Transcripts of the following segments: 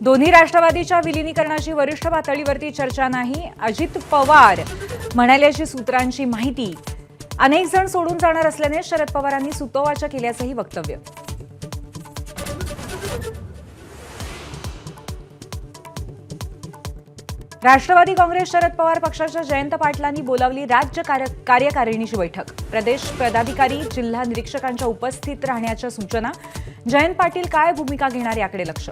दोन्ही राष्ट्रवादीच्या विलिनीकरणाची वरिष्ठ पातळीवरती चर्चा नाही. अजित पवार म्हणाल्याची सूत्रांची माहिती. अनेक जण सोडून जाणार असल्याने शरद पवारांनी सुतोवाच केल्याचंही वक्तव्य. राष्ट्रवादी काँग्रेस शरद पवार पक्षाच्या जयंत पाटलांनी बोलावली राज्य कार्य- कार्यकारिणीची बैठक. प्रदेश पदाधिकारी जिल्हा निरीक्षकांच्या उपस्थित राहण्याच्या सूचना. जयंत पाटील काय भूमिका घेणार याकडे लक्ष?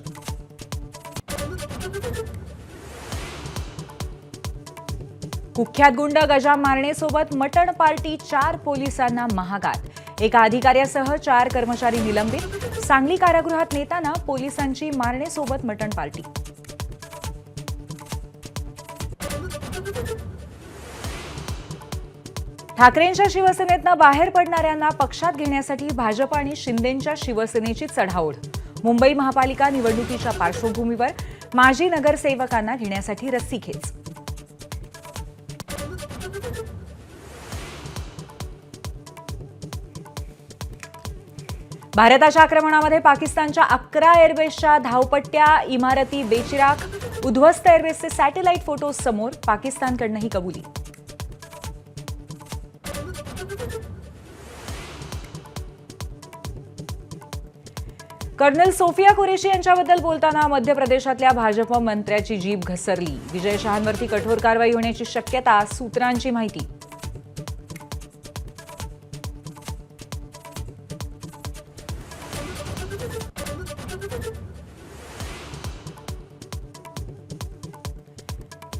कुख्यात गुंड गजा मारणेसोबत मटण पार्टी चार पोलिसांना महागात. एका अधिकाऱ्यासह चार कर्मचारी निलंबित. सांगली कारागृहात नेताना पोलिसांची मारणेसोबत मटण पार्टी. ठाकरेंच्या शिवसेनेतनं बाहेर पडणाऱ्यांना पक्षात घेण्यासाठी भाजप आणि शिंदेंच्या शिवसेनेची चढाओढ. मुंबई महापालिका निवडणुकीच्या पार्श्वभूमीवर माजी नगरसेवकांना घेण्यासाठी रस्सीखेच. भारताच्या आक्रमणामध्ये पाकिस्तानच्या अकरा एअरबेसच्या धावपट्ट्या इमारती बेचिराख उद्ध्वस्त एअरबेसचे सॅटेलाइट फोटो समोर पाकिस्तानकडनं ही कबुली. कर्नल सोफिया कुरेशी यांच्याबद्दल बोलताना मध्य प्रदेशातल्या भाजप मंत्र्याची जीभ घसरली. विजय शहांवरती कठोर कारवाई होण्याची शक्यता सूत्रांची माहिती.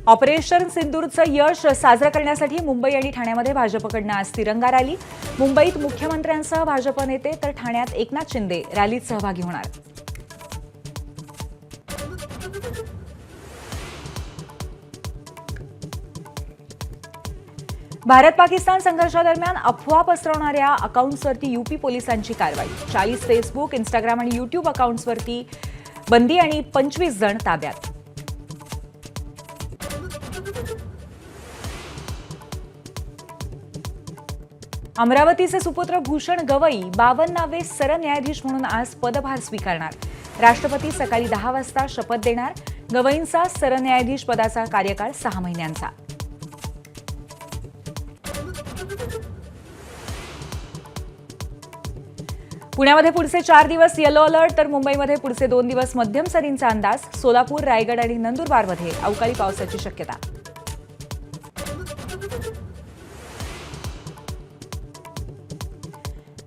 ऑपरेशन सिंदूरचं यश साजरं करण्यासाठी मुंबई आणि ठाण्यामध्ये भाजपकडनं आज तिरंगा रॅली. मुंबईत मुख्यमंत्र्यांसह भाजप नेते तर ठाण्यात एकनाथ शिंदे रॅलीत सहभागी होणार. भारत पाकिस्तान संघर्षादरम्यान अफवा पसरवणाऱ्या अकाउंट्सवरती युपी पोलिसांची कारवाई. चाळीस फेसबुक इंस्टाग्राम आणि युट्यूब अकाउंट्सवरती बंदी आणि पंचवीस जण ताब्यात. अमरावतीचे सुपुत्र भूषण गवई बावन्नावे सरन्यायाधीश म्हणून आज पदभार स्वीकारणार. राष्ट्रपती सकाळी दहा वाजता शपथ देणार. गवईंचा सरन्यायाधीश पदाचा कार्यकाळ सहा महिन्यांचा. पुण्यामध्ये पुढचे चार दिवस येलो अलर्ट तर मुंबईमध्ये पुढचे दोन दिवस मध्यम सरींचा अंदाज. सोलापूर रायगड आणि नंदुरबारमध्ये अवकाळी पावसाची शक्यता.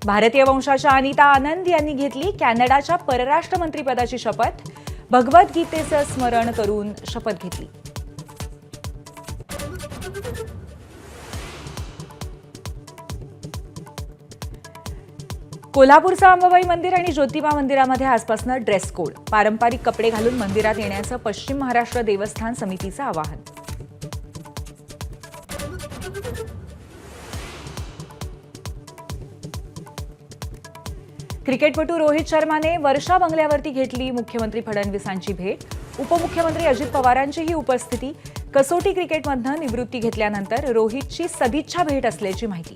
भारतीय वंशाच्या अनिता आनंद यांनी घेतली कॅनडाच्या परराष्ट्र मंत्रीपदाची शपथ. भगवद्गीतेचं स्मरण करून शपथ घेतली. कोल्हापूरचं अंबाबाई मंदिर आणि ज्योतिबा मंदिरामध्ये आजपासून ड्रेस कोड पारंपरिक कपडे घालून मंदिरात येण्याचं पश्चिम महाराष्ट्र देवस्थान समितीचं आवाहन. क्रिकेटपटू रोहित शर्माने वर्षा बंगल्यावरती घेतली मुख्यमंत्री फडणवीसांची भेट. उपमुख्यमंत्री अजित पवारांचीही उपस्थिती. कसोटी क्रिकेटमधनं निवृत्ती घेतल्यानंतर रोहितची सदिच्छा भेट असल्याची माहिती.